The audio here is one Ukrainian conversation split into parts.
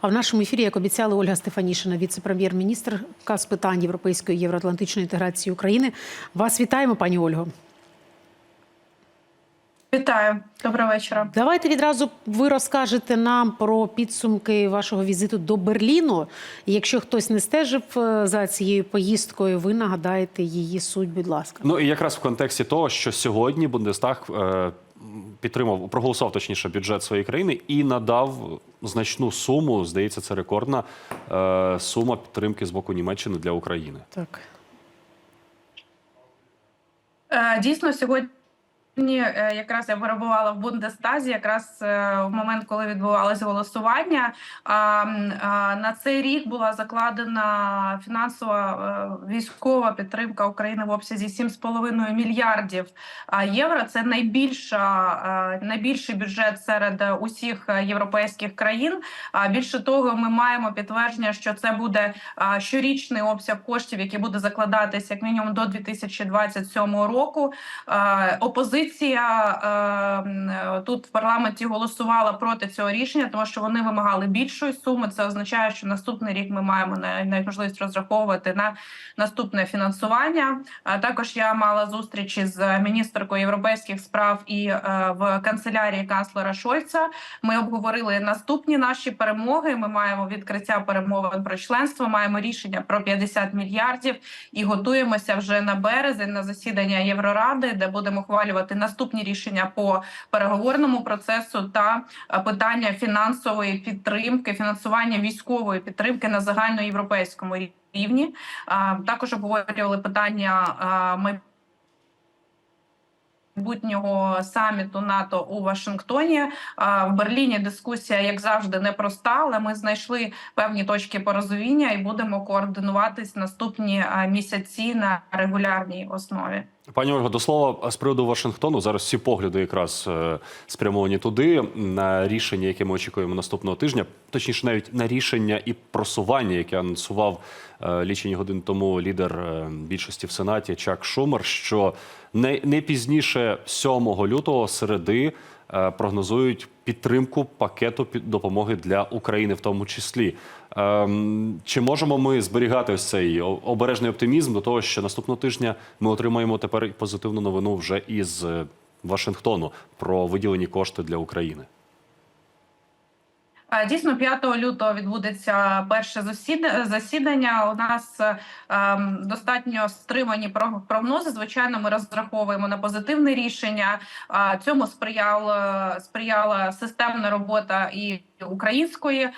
А в нашому ефірі, як обіцяли, Ольга Стефанішина, віце-прем'єр-міністрка з питань європейської і євроатлантичної інтеграції України. Вас вітаємо, пані Ольго. Вітаю, доброго вечора. Давайте відразу ви розкажете нам про підсумки вашого візиту до Берліну. І Якщо хтось не стежив е, за цією поїздкою, ви нагадаєте її суть, будь ласка. Ну і якраз в контексті того, що сьогодні Бундестаг е, підтримав, проголосував точніше бюджет своєї країни і надав значну суму. Здається, це рекордна е, сума підтримки з боку Німеччини для України. Так. Е, Дійсно, сьогодні якраз я перебувала в Бундестазі, якраз е, в момент, коли відбувалося голосування. На цей рік була закладена фінансова е, військова підтримка України в обсязі 7,5 мільярдів євро. Це найбільша е, найбільший бюджет серед е, усіх е, європейських країн. Більше того, ми маємо підтвердження, що це буде щорічний обсяг коштів, який буде закладатися як мінімум до 2027 року. Е, Опозиція е, тут в парламенті голосувала проти цього рішення, тому що вони вимагали більшої суми. Це означає, що наступний рік ми маємо на- навіть можливість розраховувати на наступне фінансування. А також я мала зустрічі з міністеркою європейських справ і е, в канцелярії канцлера Шольца. Ми обговорили наступні наші перемоги. Ми маємо відкриття перемовин про членство. Маємо рішення про 50 мільярдів і готуємося вже на березень на засідання Євроради, де будемо ухвалювати наступні рішення по переговорному процесу та е, питання фінансової підтримки, фінансування військової підтримки на загальноєвропейському рівні. Також обговорювали питання а, май- майбутнього саміту НАТО у Вашингтоні. В Берліні дискусія, як завжди, непроста, але ми знайшли певні точки порозуміння і будемо координуватись наступні місяці на регулярній основі. Пані Ольго, до слова з приводу Вашингтону. Зараз всі погляди якраз е, спрямовані туди на рішення, яке ми очікуємо наступного тижня, точніше, навіть на рішення і просування, яке анонсував е, лічені години тому лідер е, більшості в сенаті Чак Шумер, що не, не пізніше 7 лютого середи прогнозують підтримку пакету допомоги для України, в тому числі. Ем, Чи можемо ми зберігати ось цей обережний оптимізм до того, що наступного тижня ми отримаємо тепер позитивну новину вже із е, Вашингтону про виділені кошти для України? Дійсно, 5 лютого відбудеться перше засіда- засідання. У нас е, ем, достатньо стримані про- прогнози. Звичайно, ми розраховуємо на позитивне рішення. А, Цьому сприяла сприяла системна робота і української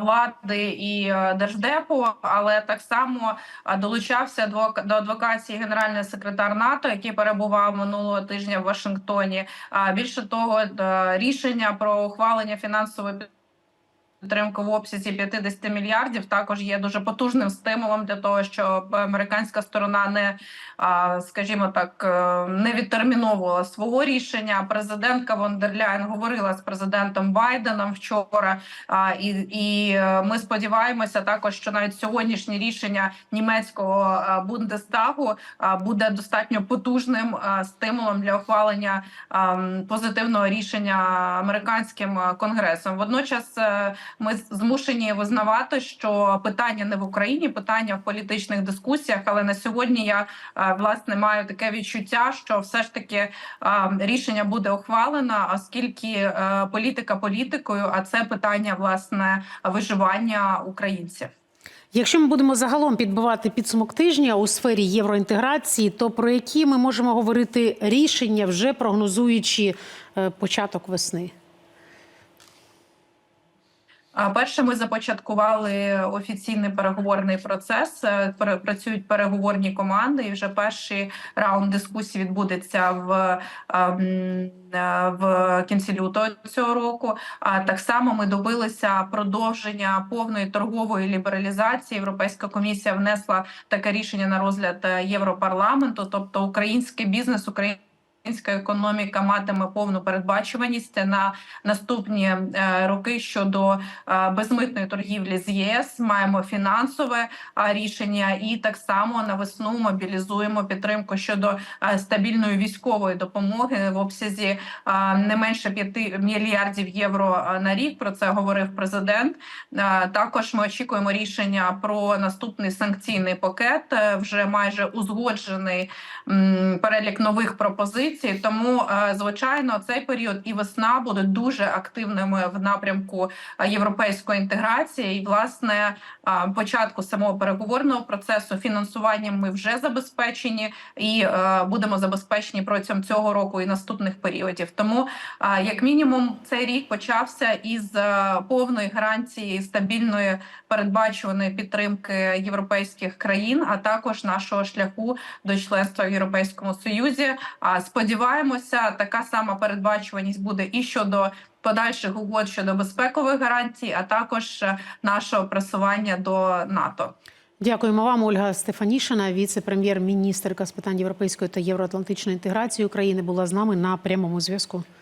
влади і е, держдепу, але так само долучався адвок- до адвокації генеральний секретар НАТО, який перебував минулого тижня в Вашингтоні. А більше того, е, рішення про ухвалення фінансової підтримки в обсязі 50 мільярдів також є дуже потужним стимулом для того, щоб американська сторона не, скажімо так, е, не відтерміновувала свого рішення. Президентка Вон дер говорила з президентом Байденом вчора. І, і е, ми сподіваємося також, що навіть сьогоднішнє рішення німецького е, Бундестагу буде достатньо потужним стимулом для ухвалення ем, позитивного рішення американським конгресом. Водночас ми змушені визнавати, що питання не в Україні, питання в політичних дискусіях. Але на сьогодні я е, власне маю таке відчуття, що все ж таки е, рішення буде ухвалено, оскільки е, політика політикою, а це питання власне виживання українців. Якщо ми будемо загалом підбивати підсумок тижня у сфері євроінтеграції, то про які ми можемо говорити рішення, вже прогнозуючи початок весни? Перше, ми започаткували офіційний переговорний процес. Е, Працюють переговорні команди, і вже перший раунд дискусій відбудеться в, ем, е, в кінці лютого цього року. А так само ми добилися продовження повної торгової лібералізації. Європейська комісія внесла таке рішення на розгляд е, Європарламенту, тобто український бізнес, українські Українська економіка матиме повну передбачуваність на наступні е, роки щодо е, безмитної торгівлі з ЄС. Маємо фінансове е, рішення, і так само на весну мобілізуємо підтримку щодо стабільної військової допомоги в обсязі не менше 5 мільярдів євро на рік. Про це говорив президент. Також ми очікуємо рішення про наступний санкційний пакет. Вже майже узгоджений перелік нових пропозицій. Тому, е, звичайно, цей період і весна будуть дуже активними в напрямку е, європейської інтеграції. І власне е, початку самого переговорного процесу фінансуванням ми вже забезпечені і будемо забезпечені протягом цього року і наступних періодів. Тому, як мінімум, цей рік почався із повної гарантії стабільної передбачуваної підтримки європейських країн, а також нашого шляху до членства в Європейському Союзі. А сподіваємося, така сама передбачуваність буде і щодо подальших угод щодо безпекових гарантій, а також е, нашого просування до НАТО. Дякуємо вам, Ольга Стефанішина, віце-прем'єр-міністерка з питань європейської та євроатлантичної інтеграції України, була з нами на прямому зв'язку.